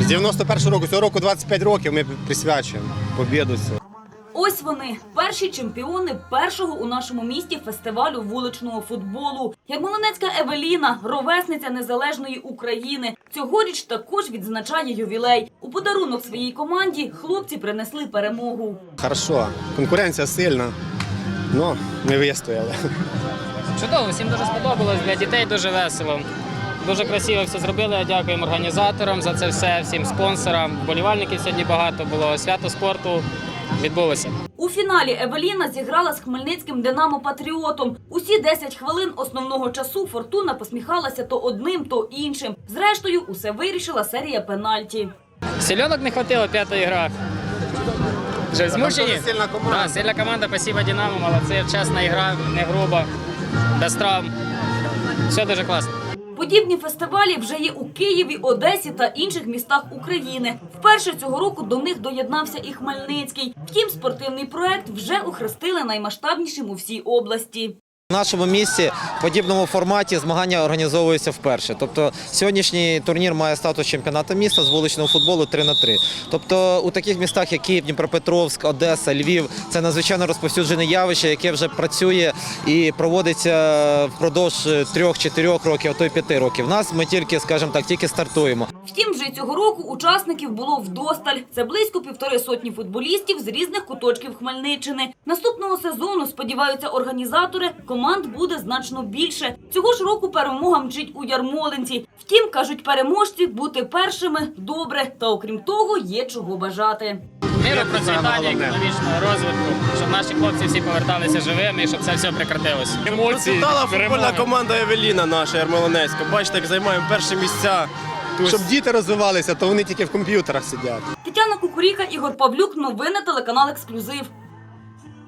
З 91 року, цього року 25 років ми присвячуємо побіду. Ось вони перші чемпіони першого у нашому місті фестивалю вуличного футболу. Ярмолинецька Евеліна, ровесниця незалежної України. Цьогоріч також відзначає ювілей. У подарунок своїй команді хлопці принесли перемогу. Хорошо, конкуренція сильна, але ми вистояли. Чудово, всім дуже сподобалось. Для дітей дуже весело. Дуже красиво все зробили. Дякуємо організаторам за це все, всім спонсорам. Вболівальників сьогодні багато було. Свято спорту відбулося. У фіналі Евеліна зіграла з хмельницьким Динамо Патріотом. Усі 10 хвилин основного часу Фортуна посміхалася то одним, то іншим. Зрештою, усе вирішила серія пенальті. Сільонок не хватило п'ятої гра. Вже змушені? сильна команда. Да, сильна команда, спасибо Динамо, молодці. Чесна ігра, не груба, без травм. Все дуже класно. Подібні фестивалі вже є у Києві, Одесі та інших містах України. Вперше цього року до них доєднався і Хмельницький. Втім, спортивний проект вже охрестили наймасштабнішим у всій області. В нашому місті в подібному форматі змагання організовуються вперше. Тобто сьогоднішній турнір має статус чемпіонату міста з вуличного футболу 3 на 3 Тобто у таких містах, як Київ, Дніпропетровськ, Одеса, Львів, це надзвичайно розповсюджене явище, яке вже працює і проводиться впродовж 3-4 років, а то й 5 років. Нас ми тільки, скажімо так, тільки стартуємо. Втім, вже цього року учасників було вдосталь. Це близько півтори сотні футболістів з різних куточків Хмельниччини. Наступного сезону, сподіваються організатори, команд буде значно більше. Цього ж року перемога мчить у Ярмолинці. Втім, кажуть переможці, бути першими добре. Та окрім того, є чого бажати. Миру, процвітання, економічного розвитку, щоб наші хлопці всі поверталися живими і щоб це все прекратилося. Емоції, Процвітала футбольна команда Евеліна наша Ярмолинецька. Бачите, як займаємо перші місця. Щоб діти розвивалися, то вони тільки в комп'ютерах сидять. Тетяна Кукуріка, Ігор Павлюк. Новини телеканал Ексклюзив.